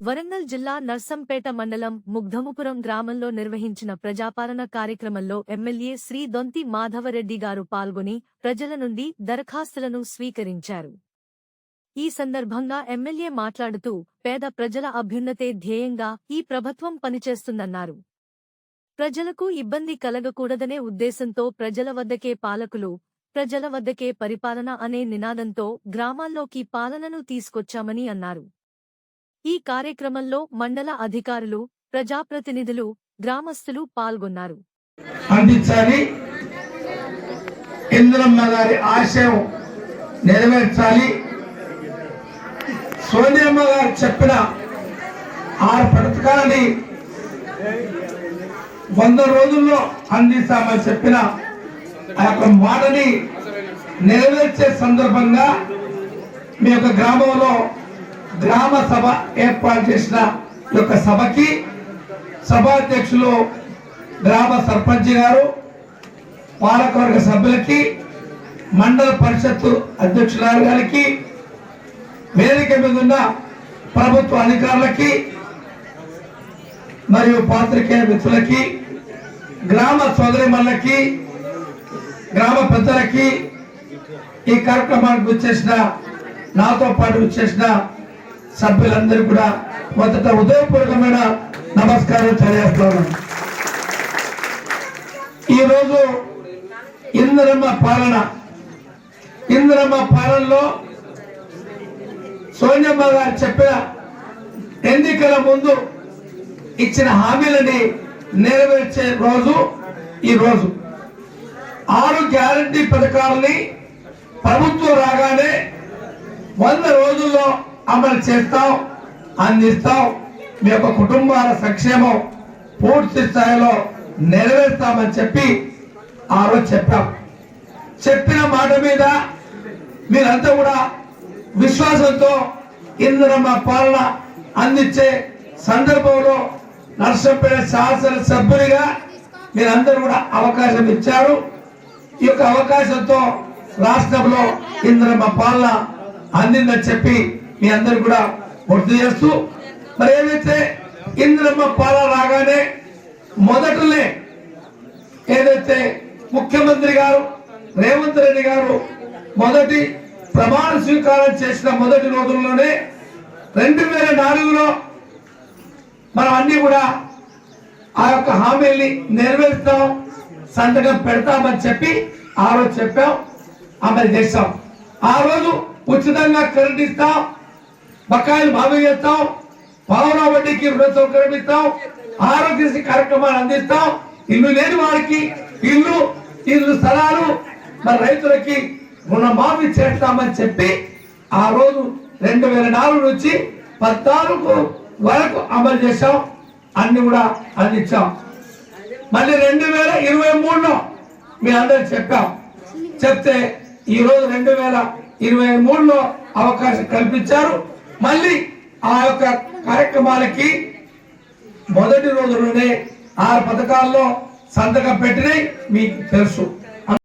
వరంగల్ జిల్లా నర్సంపేట మండలం ముగ్ధముపురం గ్రామంలో నిర్వహించిన ప్రజాపాలన కార్యక్రమంలో ఎమ్మెల్యే శ్రీ దొంతి మాధవరెడ్డి గారు పాల్గొని ప్రజల నుండి దరఖాస్తులను స్వీకరించారు. ఈ సందర్భంగా ఎమ్మెల్యే మాట్లాడుతూ పేద ప్రజల అభ్యున్నతే ధ్యేయంగా ఈ ప్రభుత్వం పనిచేస్తుందన్నారు. ప్రజలకు ఇబ్బంది కలగకూడదనే ఉద్దేశంతో ప్రజల వద్దకే పాలకులు ప్రజల వద్దకే పరిపాలన అనే నినాదంతో గ్రామాల్లోకి పాలనను తీసుకొచ్చామని అన్నారు. ఈ కార్యక్రమంలో మండల అధికారులు ప్రజాప్రతినిధులు గ్రామస్తులు పాల్గొన్నారు. అందించాలి. ఇంద్రమ్మ గారి ఆశయం నెరవేర్చాలి. సోనియమ్మ గారు చెప్పిన ఆరు పథకాలని వంద రోజుల్లో అందిస్తామని చెప్పిన ఆ యొక్క మాటని నెరవేర్చే సందర్భంగా మీ యొక్క గ్రామంలో గ్రామ సభ ఏర్పాటు చేసిన యొక్క సభకి సభాధ్యక్షులు గ్రామ సర్పంచ్ గారు పాలకవర్గ సభ్యులకి మండల పరిషత్తు అధ్యక్షురాలు గారికి వేదిక మీద ఉన్న ప్రభుత్వ అధికారులకి మరియు పాత్రికేయ మిత్రులకి గ్రామ సోదరిమల్లకి గ్రామ పెద్దలకి ఈ కార్యక్రమానికి వచ్చేసిన నాతో పాటు వచ్చేసిన సభ్యులందరూ కూడా మొదట ఉదయపూర్వకమైన నమస్కారం తెలియజేస్తున్నాను ఈరోజు ఇంద్రమ్మ పాలన. ఇంద్రమ్మ పాలనలో సోనియమ్మ గారు చెప్పిన ఎన్నికల ముందు ఇచ్చిన హామీలని నెరవేర్చే రోజు ఈ రోజు. ఆరు గ్యారంటీ పథకాలని ప్రభుత్వం రాగానే వంద రోజుల్లో అమలు చేస్తాం అందిస్తాం. మీ యొక్క కుటుంబాల సంక్షేమం పూర్తి స్థాయిలో నెరవేర్తామని చెప్పి ఆ రోజు చెప్పాం. చెప్పిన మాట మీద మీరంతా కూడా విశ్వాసంతో ఇంద్రమ్మ పాలన అందించే సందర్భంలో నర్సంపేట శాసన సభ్యునిగా మీరందరూ కూడా అవకాశం ఇచ్చారు. ఈ యొక్క అవకాశంతో రాష్ట్రంలో ఇంద్రమ్మ పాలన అందిందని చెప్పి మీ అందరు కూడా గుర్తు చేస్తూ మరి ఏదైతే ఇంద్రమ్మ పాల రాగానే మొదటనే ఏదైతే ముఖ్యమంత్రి గారు రేవంత్ రెడ్డి గారు మొదటి ప్రమాణ స్వీకారం చేసిన మొదటి రోజుల్లోనే రెండు వేల నాలుగులో మనం అన్ని కూడా ఆ యొక్క హామీల్ని నెరవేరుస్తాం సంతకం పెడతామని చెప్పి ఆ రోజు చెప్పాం అమలు చేస్తాం ఆ రోజు ఉచితంగా కరెంట్ ఇస్తాం బకాయిలు మాఫీ చేస్తాం పావులా వడ్డీకి రుణ సౌకర్యం ఇస్తాం ఆరోగ్యశ్రీ కార్యక్రమాలు అందిస్తాం. ఇల్లు లేని వారికి ఇల్లు ఇల్లు స్థలాలు మరి రైతులకి రుణమాఫీ చేస్తామని చెప్పి ఆ రోజు రెండు వేల నాలుగు నుంచి పద్నాలుగు వరకు అమలు చేశాం అన్ని కూడా అందించాం. మళ్ళీ రెండు వేల ఇరవై మూడులో మీ అందరు చెప్పాం. చెప్తే ఈరోజు రెండు వేల ఇరవై మూడులో అవకాశం కల్పించారు. మళ్ళీ ఆ యొక్క కార్యక్రమాలకి మొదటి రోజులోనే ఆరు పథకాల్లో సంతకం పెట్టినవి మీకు తెలుసు.